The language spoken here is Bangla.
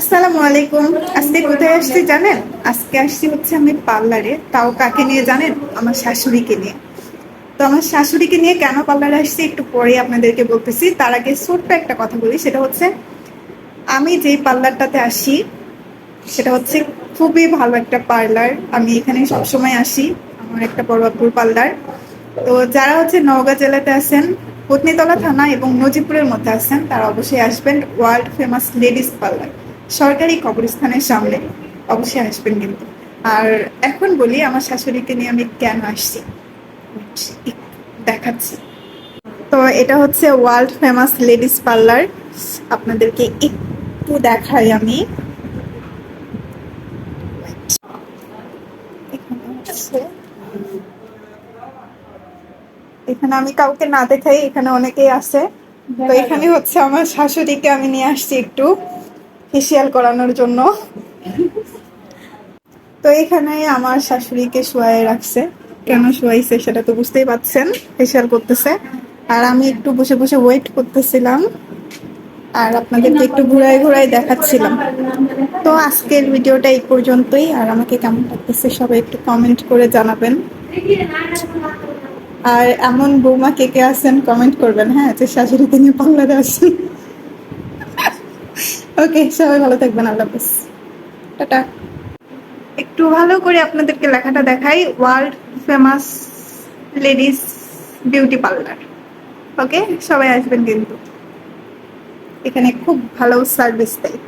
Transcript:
আসসালামু আলাইকুম। আজকে কোথায় আসছি জানেন? আজকে আসছি হচ্ছে আমি পার্লারে। তাও কাকে নিয়ে জানেন? আমার শাশুড়িকে নিয়ে। তো আমার শাশুড়িকে নিয়ে কেন পার্লারে আসছি একটু পরে আপনাদেরকে বলতেছি। তার আগে ছোট্ট একটা কথা বলি, সেটা হচ্ছে আমি যেই পার্লারটাতে আসি, সেটা হচ্ছে খুবই ভালো একটা পার্লার। আমি এখানে সবসময় আসি, আমার একটা বড়বাপুর পার্লার। তো যারা হচ্ছে নওগাঁ জেলাতে আছেন, পত্নীতলা থানা এবং নজিপুরের মধ্যে আছেন, তারা অবশ্যই আসবেন ওয়ার্ল্ড ফেমাস লেডিস পার্লার সরকারি কবরস্থানের সামনে। অবশ্যই আসবেন কিন্তু। আর এখন বলি, আমার শাশুড়িকে নিয়ে আমি কেন আসছি? দেখাচ্ছি। তো এটা হচ্ছে ওয়ার্ল্ড ফেমাস লেডিস পার্লার। আপনাদেরকে একটু দেখাই আমি। এখানে আমি কাউকে না দেখাই, এখানে অনেকেই আছে। তো এখানে হচ্ছে আমার শাশুড়িকে আমি নিয়ে আসছি একটু। ফেসিয়াল করানোর জন্য। তো এখানে আমার শাশুড়িকে শোয়াই রাখছে। কেন শোয়াইছে সেটা তো বুঝতেই পারছেন ফেসিয়াল করতেছে। আর আমি একটু বসে বসে ওয়েট করতেছিলাম। আর আপনাদেরকে একটু ঘুরাই ঘুরাই দেখাচ্ছিলাম। তো আজকের ভিডিওটা এই পর্যন্তই। আর আমাকে কেমন লাগতেছে সবাই একটু কমেন্ট করে জানাবেন। আর এমন বৌমা কে কে আছেন কমেন্ট করবেন হ্যাঁ? যে শাশুড়িকে নিয়ে পার্লারে আসেন ওকে, সবাই ভালো থাকবেন, আল্লাহ টাটা। একটু ভালো করে আপনাদেরকে লেখাটা দেখাই, world famous ladies beauty parlour. Okay, সবাই আসবেন কিন্তু। এখানে খুব ভালো সার্ভিস দেয়।